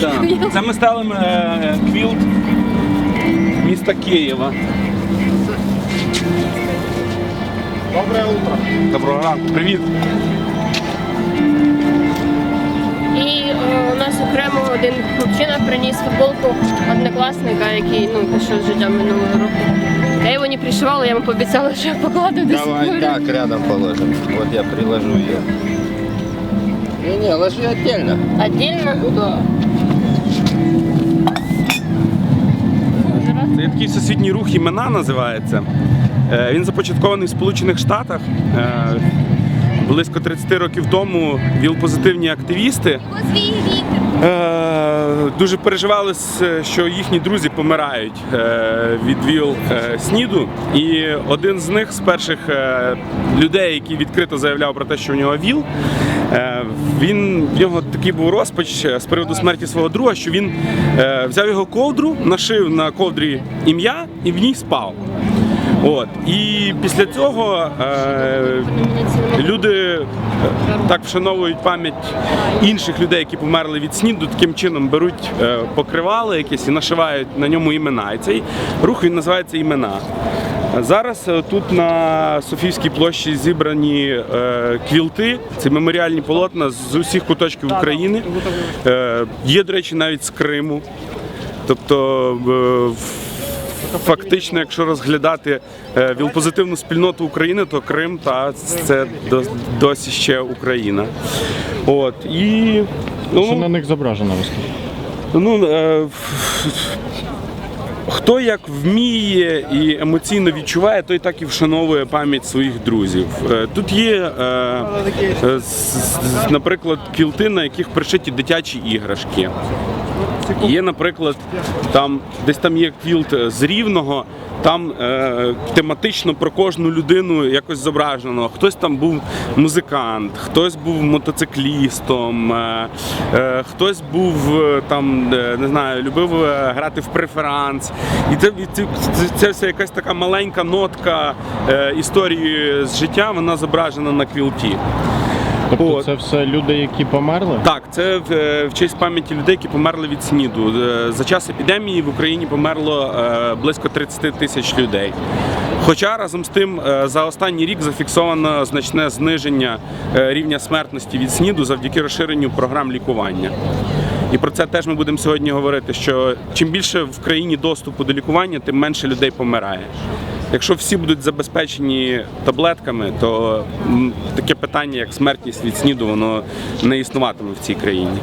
Так. Це ми ставимо е, квілт міста Києва. Доброе утро. Доброго ранку, привіт. І е, у нас окремо один хлопчина приніс футболку однокласника, який ну пішов з життя минулого року. Я його не пришивала, я йому пообіцяла, що я покладу десь. Давай так рядом положим. Вот я приложу ее. Не-не, ложи отдельно. Отдельно? Ну да. Це є такий всесвітній рух імена називається. Е, Він започаткований в Сполучених Штатах. Е, Близько 30 років тому віл-позитивні активісти е, дуже переживали, що їхні друзі помирають е, від віл е, СНІДу. І один з них з перших е, людей, який відкрито заявляв про те, що у нього ВІЛ, він в нього такий був розпач з приводу смерті свого друга, що він взяв його ковдру, нашив на ковдрі ім'я і в ній спав. От і після цього е, люди е, так вшановують пам'ять інших людей, які померли від СНІДу, таким чином беруть е, покривало якесь і нашивають на ньому імена. І цей рух він називається імена. Зараз е, тут на Софійській площі зібрані е, квілти, це меморіальні полотна з усіх куточків України. Е, є, до речі, навіть з Криму. Тобто е, фактично, якщо розглядати вілпозитивну спільноту України, то Крим та це досі ще Україна. От і Що на ну, них зображено виступ? ну е, Хто як вміє і емоційно відчуває, той так і вшановує пам'ять своїх друзів. Е, Тут є, е, е, наприклад, кілти, на яких пришиті дитячі іграшки. Є, наприклад, там десь там є квілт з рівного, там е, тематично про кожну людину якось зображено. Хтось там був музикант, хтось був мотоциклістом, е, е, хтось був е, там, е, не знаю, любив е, грати в преферанс. І це, це, це вся якась така маленька нотка е, історії з життя, вона зображена на квілті. Тобто От. це все люди, які померли? Так, це в, е, в честь пам'яті людей, які померли від СНІДу. Е, За час епідемії в Україні померло е, близько 30 тисяч людей. Хоча разом з тим за останній рік зафіксовано значне зниження рівня смертності від СНІДу завдяки розширенню програм лікування. І про це теж ми будемо сьогодні говорити. Що чим більше в країні доступу до лікування, тим менше людей помирає. Якщо всі будуть забезпечені таблетками, то таке питання, як смертність від СНІДу, воно не існуватиме в цій країні.